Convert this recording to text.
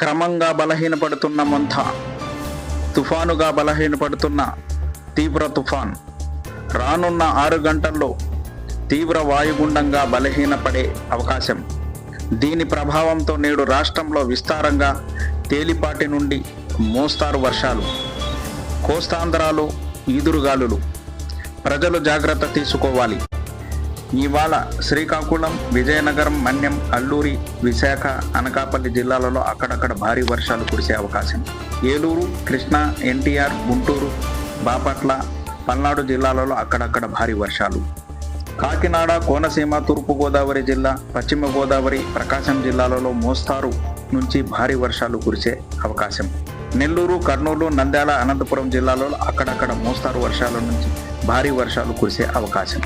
క్రమంగా బలహీనపడుతున్న మంథ తుఫానుగా బలహీనపడుతున్న తీవ్ర తుఫాన్. రానున్న ఆరు గంటల్లో తీవ్ర వాయుగుండంగా బలహీనపడే అవకాశం. దీని ప్రభావంతో నేడు రాష్ట్రంలో విస్తారంగా తేలిపాటి నుండి మోస్తారు వర్షాలు. కోస్తాంధ్రాలు ఈదురుగాలులు. ప్రజలు జాగ్రత్త తీసుకోవాలి. ఇవాళ శ్రీకాకుళం విజయనగరం మన్యం అల్లూరి విశాఖ అనకాపల్లి జిల్లాలలో అక్కడక్కడ భారీ వర్షాలు కురిసే అవకాశం. ఏలూరు కృష్ణా ఎన్టీఆర్ గుంటూరు బాపట్ల పల్నాడు జిల్లాలలో అక్కడక్కడ భారీ వర్షాలు. కాకినాడ కోనసీమ తూర్పుగోదావరి జిల్లా పశ్చిమ గోదావరి ప్రకాశం జిల్లాలలో మోస్తారు నుంచి భారీ వర్షాలు కురిసే అవకాశం. నెల్లూరు కర్నూలు నంద్యాల అనంతపురం జిల్లాలలో అక్కడక్కడ మోస్తారు వర్షాల నుంచి భారీ వర్షాలు కురిసే అవకాశం.